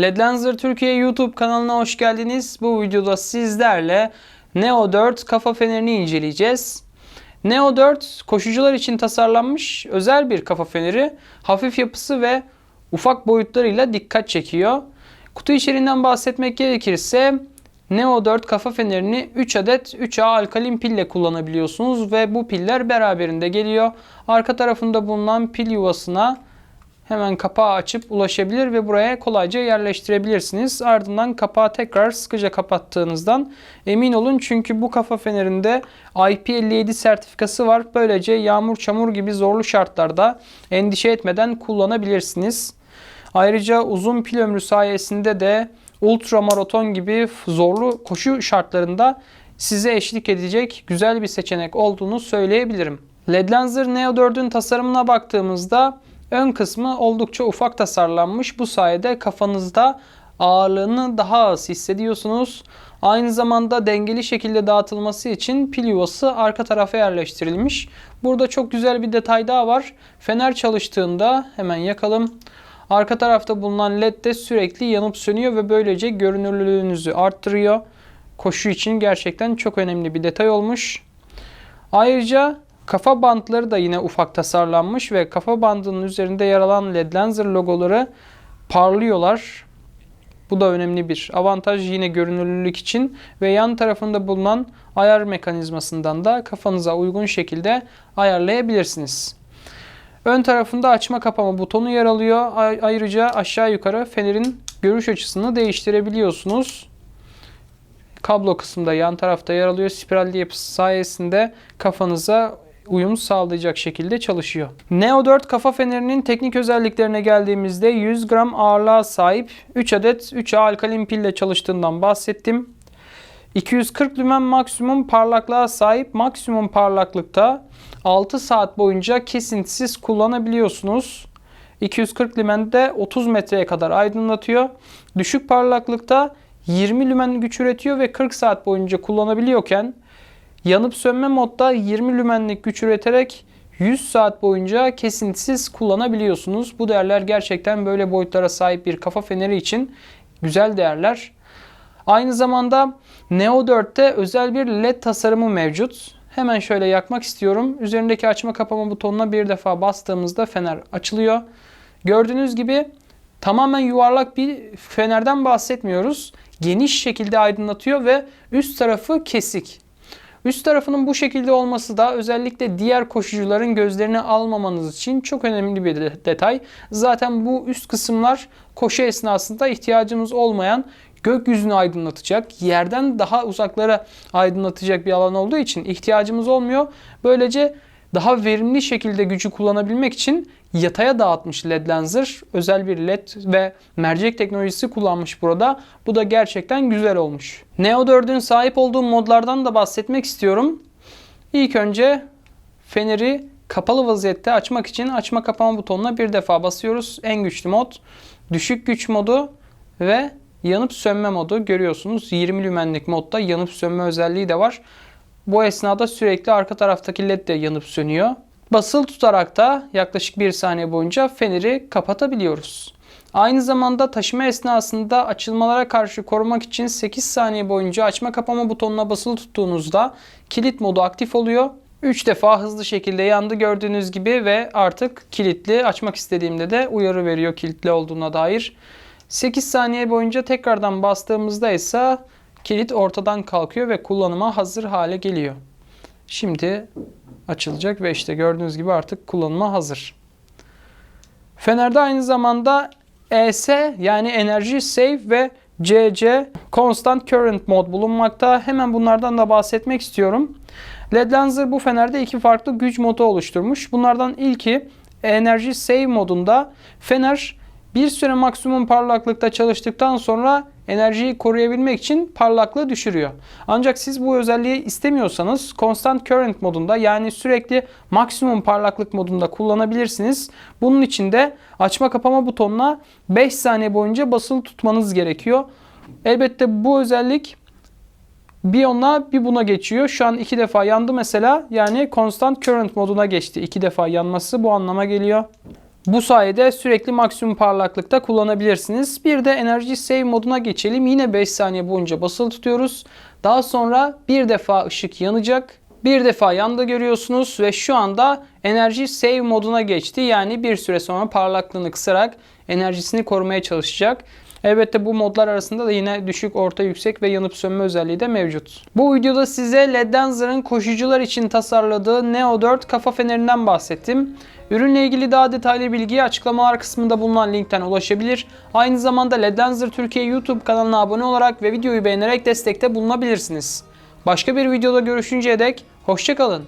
Ledlenzer Türkiye YouTube kanalına hoş geldiniz. Bu videoda sizlerle Neo 4 kafa fenerini inceleyeceğiz. Neo 4 koşucular için tasarlanmış özel bir kafa feneri. Hafif yapısı ve ufak boyutlarıyla dikkat çekiyor. Kutu içeriğinden bahsetmek gerekirse Neo 4 kafa fenerini 3 adet 3A alkalin pille kullanabiliyorsunuz ve bu piller beraberinde geliyor. Arka tarafında bulunan pil yuvasına hemen kapağı açıp ulaşabilir ve buraya kolayca yerleştirebilirsiniz. Ardından kapağı tekrar sıkıca kapattığınızdan emin olun çünkü bu kafa fenerinde IP57 sertifikası var. Böylece yağmur çamur gibi zorlu şartlarda endişe etmeden kullanabilirsiniz. Ayrıca uzun pil ömrü sayesinde de ultramaraton gibi zorlu koşu şartlarında size eşlik edecek güzel bir seçenek olduğunu söyleyebilirim. Ledlenzer Neo 4'ün tasarımına baktığımızda ön kısmı oldukça ufak tasarlanmış. Bu sayede kafanızda ağırlığını daha az hissediyorsunuz. Aynı zamanda dengeli şekilde dağıtılması için pil yuvası arka tarafa yerleştirilmiş. Burada çok güzel bir detay daha var. Fener çalıştığında hemen yakalım. Arka tarafta bulunan led de sürekli yanıp sönüyor ve böylece görünürlüğünüzü arttırıyor. Koşu için gerçekten çok önemli bir detay olmuş. Ayrıca kafa bantları da yine ufak tasarlanmış ve kafa bandının üzerinde yer alan led lenser logoları parlıyorlar. Bu da önemli bir avantaj yine görünürlülük için ve yan tarafında bulunan ayar mekanizmasından da kafanıza uygun şekilde ayarlayabilirsiniz. Ön tarafında açma kapama butonu yer alıyor. Ayrıca aşağı yukarı fenerin görüş açısını değiştirebiliyorsunuz. Kablo kısmında yan tarafta yer alıyor. Spiralli yapısı sayesinde kafanıza uyum sağlayacak şekilde çalışıyor. Neo 4 kafa fenerinin teknik özelliklerine geldiğimizde 100 gram ağırlığa sahip 3 adet 3A alkalin pille çalıştığından bahsettim. 240 lümen maksimum parlaklığa sahip maksimum parlaklıkta 6 saat boyunca kesintisiz kullanabiliyorsunuz. 240 lümende 30 metreye kadar aydınlatıyor. Düşük parlaklıkta 20 lümen güç üretiyor ve 40 saat boyunca kullanabiliyorken yanıp sönme modda 20 lümenlik güç üreterek 100 saat boyunca kesintisiz kullanabiliyorsunuz. Bu değerler gerçekten böyle boyutlara sahip bir kafa feneri için güzel değerler. Aynı zamanda Neo 4'te özel bir led tasarımı mevcut. Hemen şöyle yakmak istiyorum. Üzerindeki açma kapama butonuna bir defa bastığımızda fener açılıyor. Gördüğünüz gibi tamamen yuvarlak bir fenerden bahsetmiyoruz. Geniş şekilde aydınlatıyor ve üst tarafı kesik. Üst tarafının bu şekilde olması da özellikle diğer koşucuların gözlerini almamanız için çok önemli bir detay. Zaten bu üst kısımlar koşu esnasında ihtiyacımız olmayan gökyüzünü aydınlatacak, yerden daha uzaklara aydınlatacak bir alan olduğu için ihtiyacımız olmuyor. Böylece daha verimli şekilde gücü kullanabilmek için yataya dağıtmış LED lenser. Özel bir LED ve mercek teknolojisi kullanmış burada. Bu da gerçekten güzel olmuş. Neo 4'ün sahip olduğu modlardan da bahsetmek istiyorum. İlk önce feneri kapalı vaziyette açmak için açma kapama butonuna bir defa basıyoruz. En güçlü mod, düşük güç modu ve yanıp sönme modu görüyorsunuz. 20 lümenlik modda yanıp sönme özelliği de var. Bu esnada sürekli arka taraftaki led de yanıp sönüyor. Basılı tutarak da yaklaşık 1 saniye boyunca feneri kapatabiliyoruz. Aynı zamanda taşıma esnasında açılmalara karşı korumak için 8 saniye boyunca açma kapama butonuna basılı tuttuğunuzda kilit modu aktif oluyor. 3 defa hızlı şekilde yandı gördüğünüz gibi ve artık kilitli açmak istediğimde de uyarı veriyor kilitli olduğuna dair. 8 saniye boyunca tekrardan bastığımızda ise kilit ortadan kalkıyor ve kullanıma hazır hale geliyor. Şimdi açılacak ve işte gördüğünüz gibi artık kullanıma hazır. Fener'de aynı zamanda ES yani Energy Save ve CC Constant Current mod bulunmakta. Hemen bunlardan da bahsetmek istiyorum. LED Lenser bu fenerde iki farklı güç modu oluşturmuş. Bunlardan ilki Energy Save modunda fener bir süre maksimum parlaklıkta çalıştıktan sonra enerjiyi koruyabilmek için parlaklığı düşürüyor. Ancak siz bu özelliği istemiyorsanız Constant Current modunda yani sürekli maksimum parlaklık modunda kullanabilirsiniz. Bunun için de açma kapama butonuna 5 saniye boyunca basılı tutmanız gerekiyor. Elbette bu özellik bir ona bir buna geçiyor. Şu an iki defa yandı mesela. Yani Constant Current moduna geçti. İki defa yanması bu anlama geliyor. Bu sayede sürekli maksimum parlaklıkta kullanabilirsiniz. Bir de enerji save moduna geçelim. Yine 5 saniye boyunca basılı tutuyoruz. Daha sonra bir defa ışık yanacak. Bir defa yanda görüyorsunuz ve şu anda enerji save moduna geçti. Yani bir süre sonra parlaklığını kısarak enerjisini korumaya çalışacak. Elbette bu modlar arasında da yine düşük, orta, yüksek ve yanıp sönme özelliği de mevcut. Bu videoda size LED Dancer'ın koşucular için tasarladığı Neo 4 kafa fenerinden bahsettim. Ürünle ilgili daha detaylı bilgiye açıklamalar kısmında bulunan linkten ulaşabilir. Aynı zamanda LED Dancer Türkiye YouTube kanalına abone olarak ve videoyu beğenerek destekte bulunabilirsiniz. Başka bir videoda görüşünceye dek hoşçakalın.